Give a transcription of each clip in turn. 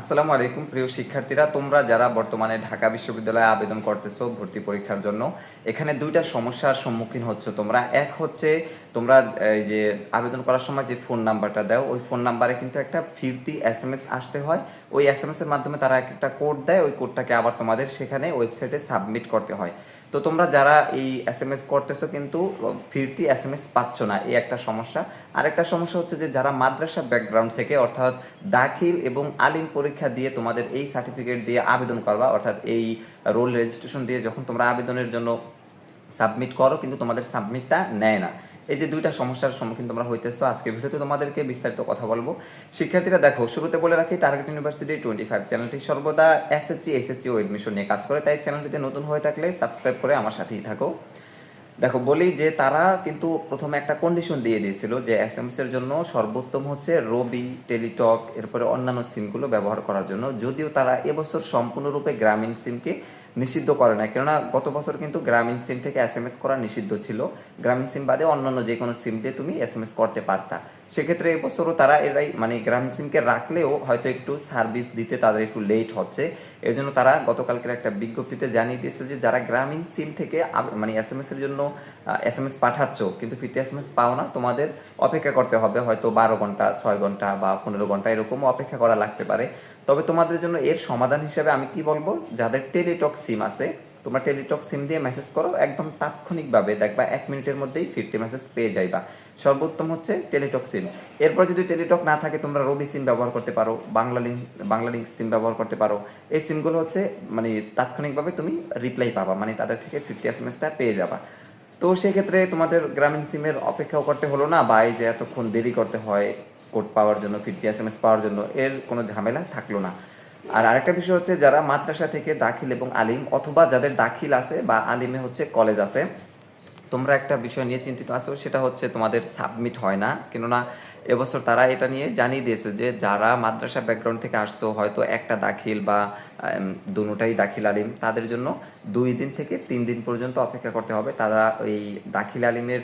আসসালামু আলাইকুম, প্রিয় শিক্ষার্থীরা। তোমরা যারা বর্তমানে ঢাকা বিশ্ববিদ্যালয়ে আবেদন করতেছো ভর্তি পরীক্ষার জন্য, এখানে দুইটা সমস্যার সম্মুখীন হচ্ছে তোমরা। এক হচ্ছে, তোমরা এই যে আবেদন করার সময় যে ফোন নাম্বারটা দাও, ওই ফোন নাম্বারে কিন্তু একটা ফিরতি এস এম এস আসতে হয়। ওই এস এম এস এর মাধ্যমে তারা একটা কোড দেয়, ওই কোডটাকে আবার তোমাদের সেখানে ওয়েবসাইটে সাবমিট করতে হয়। তো তোমরা যারা এই এস এম এস করতেছো কিন্তু ফিরতি এস এম এস পাচ্ছ না, এই একটা সমস্যা। আরেকটা সমস্যা হচ্ছে যে যারা মাদ্রাসা ব্যাকগ্রাউন্ড থেকে, অর্থাৎ দাখিল এবং আলিম পরীক্ষা দিয়ে তোমাদের এই সার্টিফিকেট দিয়ে আবেদন করবা, অর্থাৎ এই রোল রেজিস্ট্রেশন দিয়ে যখন তোমরা আবেদনের জন্য সাবমিট করো, কিন্তু তোমাদের সাবমিটটা নেয় না। এই যে দুইটা সমস্যার সম্মুখীন তোমরা হইতেছো আজকে ভিডিওতে তোমাদেরকে বিস্তারিত কথা বলব। শিক্ষার্থীরা দেখো, শুরুতে বলে রাখি টার্গেট ইউনিভার্সিটি টোয়েন্টি ফাইভ চ্যানেলটি সর্বদা এসএসসি এসএসসি ও এডমিশন নিয়ে কাজ করে, তাই চ্যানেলটিতে নতুন হয়ে থাকলে সাবস্ক্রাইব করে আমার সাথেই থাকো। দেখো, বলি যে তারা কিন্তু প্রথমে একটা কন্ডিশন দিয়ে দিয়েছিল যে এস এম এর জন্য সর্বোত্তম হচ্ছে রবি টেলিটক এরপরে অন্যান্য সিমগুলো ব্যবহার করার জন্য। যদিও তারা এবছর সম্পূর্ণরূপে গ্রামীণ সিমকে নিষিদ্ধ করে না কেননা গত বছর কিন্তু গ্রামীণ সিম থেকে এস এম এস করা নিষিদ্ধ ছিল। গ্রামীণ সিম বাদে অন্যান্য যে কোনো সিম দিয়ে তুমি এস এম এস করতে পারতা। সেক্ষেত্রে এবছরও তারা এরাই মানে গ্রামীণ সিমকে রাখলেও হয়তো একটু সার্ভিস দিতে তাদের একটু লেট হচ্ছে। এর জন্য তারা গতকালকের একটা বিজ্ঞপ্তিতে জানিয়ে দিয়েছে যে যারা গ্রামীণ সিম থেকে মানে এস এম এর জন্য এস এম এস পাঠাচ্ছ, কিন্তু ফিরতে এস এম এস পাও না, তোমাদের অপেক্ষা করতে হবে। হয়তো বারো ঘণ্টা, ছয় ঘণ্টা বা পনেরো ঘণ্টা এরকম অপেক্ষা করা লাগতে পারে। তবে তোমাদের জন্য এর সমাধান হিসেবে আমি কি বলব? যাদের টেলিটক সিম আছে তোমরা টেলিটক সিম দিয়ে মেসেজ করো, একদম তাৎক্ষণিকভাবে দেখবা এক মিনিটের মধ্যেই ফিরতি মেসেজ পেয়ে যাইবা। সর্বোত্তম হচ্ছে টেলিটক সিম। এরপর যদি টেলিটক না থাকে, তোমরা রবি সিম ব্যবহার করতে পারো, Bangla link Bangla link SIM ব্যবহার করতে পারো। এই সিমগুলো হচ্ছে মানে তাৎক্ষণিকভাবে তুমি রিপ্লাই পাবা মানে তাদের থেকে ফিফটি এস এম এসটা পেয়ে যাবা। তো সেক্ষেত্রে তোমাদের গ্রামীণ সিমের অপেক্ষাও করতে হলো না, বা এই যে এতক্ষণ দেরি করতে হয় কোড পাওয়ার জন্য ফিফটি এস এম এস পাওয়ার জন্য, এর কোনো ঝামেলা থাকল না। আর আরেকটা বিষয় হচ্ছে যারা মাদ্রাসা থেকে দাখিল এবং আলিম অথবা যাদের দাখিল আছে বা আলিমে হচ্ছে কলেজ আছে তোমরা একটা বিষয় নিয়ে চিন্তিত আছো সেটা হচ্ছে তোমাদের সাবমিট হয় না। কেননা এবছর তারা এটা নিয়ে জানিয়ে দিয়েছে যে যারা মাদ্রাসা ব্যাকগ্রাউন্ড থেকে আসছো হয়তো একটা দাখিল বা উম, দুটোটাই দাখিল আলিম তাদের জন্য দুই দিন থেকে তিন দিন পর্যন্ত অপেক্ষা করতে হবে। তারা ওই দাখিল আলিমের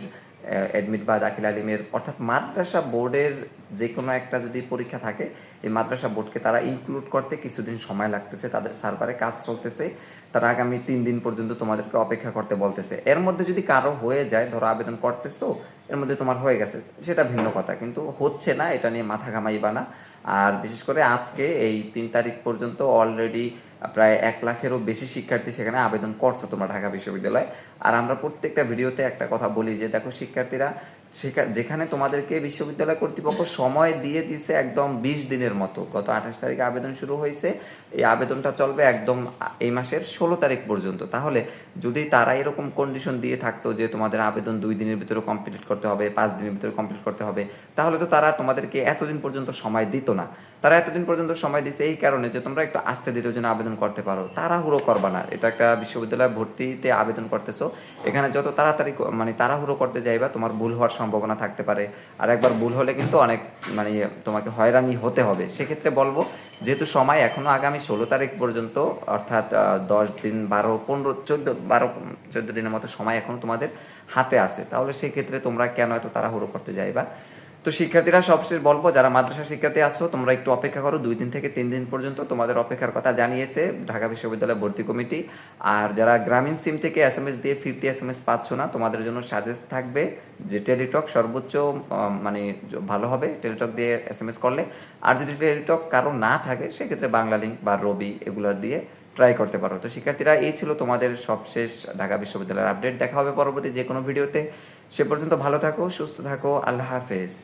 অ্যাডমিট বা দাখিল আলিমের, অর্থাৎ মাদ্রাসা বোর্ডের যে কোনো একটা যদি পরীক্ষা থাকে, এই মাদ্রাসা বোর্ডকে তারা ইনক্লুড করতে কিছুদিন সময় লাগতেছে, তাদের সার্ভারে কাজ চলতেছে, তারা আগামী তিন দিন পর্যন্ত তোমাদেরকে অপেক্ষা করতে বলতেছে। এর মধ্যে যদি কারও হয়ে যায়, ধরো আবেদন করতেছো এর মধ্যে তোমার হয়ে গেছে। সেটা ভিন্ন কথা, কিন্তু হচ্ছে না, এটা নিয়ে মাথা ঘামাইবা না। আর বিশেষ করে আজকে এই তিন তারিখ পর্যন্ত অলরেডি প্রায় এক লাখেরও বেশি শিক্ষার্থী সেখানে আবেদন করছ তোমার ঢাকা বিশ্ববিদ্যালয়ে। আর আমরা প্রত্যেকটা ভিডিওতে একটা কথা বলি যে, দেখো শিক্ষার্থীরা সেখা- যেখানে তোমাদেরকে বিশ্ববিদ্যালয় কর্তৃপক্ষ সময় দিয়ে দিছে একদম বিশ দিনের মতো। গত আঠাশ তারিখে আবেদন শুরু হয়েছে। এই আবেদনটা চলবে একদম এই মাসের ষোলো তারিখ পর্যন্ত। তাহলে যদি তারা এরকম কন্ডিশন দিয়ে থাকতো যে তোমাদের আবেদন দুই দিনের ভিতরে কমপ্লিট করতে হবে, পাঁচ দিনের ভিতরে কমপ্লিট করতে হবে, তাহলে তো তারা তোমাদেরকে এতদিন পর্যন্ত সময় দিত না। তারা এতদিন পর্যন্ত সময় দিছে এই কারণে যে তোমরা একটু আস্তে ধীরে যেন আবেদন করতে পারো। তাড়াহুড়ো করবা না। এটা একটা বিশ্ববিদ্যালয়ে ভর্তিতে আবেদন করতেছো। এখানে যত তাড়াতাড়ি মানে তাড়াহুড়ো করতে যাইবা, তোমার ভুল হওয়ার সম্ভাবনা থাকতে পারে। আর একবার ভুল হলে কিন্তু অনেক মানে তোমাকে হয়রানি হতে হবে। সেক্ষেত্রে বলব, যেহেতু সময় এখনও আগামী ষোলো তারিখ পর্যন্ত, অর্থাৎ দশ দিন বারো, পনেরো, চোদ্দ, বারো, চোদ্দ দিনের মতো সময় এখন তোমাদের হাতে আছে। তাহলে সেক্ষেত্রে তোমরা কেন এত তাড়াহুড়ো করতে যাইবা? তো শিক্ষার্থীরা সবশেষ বলব, যারা মাদ্রাসা শিক্ষার্থী আসছো তোমরা একটু অপেক্ষা করো। দুই দিন থেকে তিন দিন পর্যন্ত তোমাদের অপেক্ষার কথা জানিয়েছে ঢাকা বিশ্ববিদ্যালয় ভর্তি কমিটি। আর যারা গ্রামীণ সিম থেকে এস এম এস দিয়ে ফিরতি এস এম এস পাচ্ছ না, তোমাদের জন্য সাজেস্ট থাকবে যে টেলিটক সর্বোচ্চ মানে ভালো হবে, টেলিটক দিয়ে এস এম এস করলে। আর যদি টেলিটক কারও না থাকে, সেক্ষেত্রে বাংলা লিঙ্ক বা রবি এগুলো দিয়ে ট্রাই করতে পারো। তো শিক্ষার্থীরা, এই ছিল তোমাদের সবশেষ ঢাকা বিশ্ববিদ্যালয়ের আপডেট দেখা হবে পরবর্তী যে কোনো ভিডিওতে। সে পর্যন্ত ভালো থাকো, সুস্থ থাকো, আল্লাহ হাফেজ।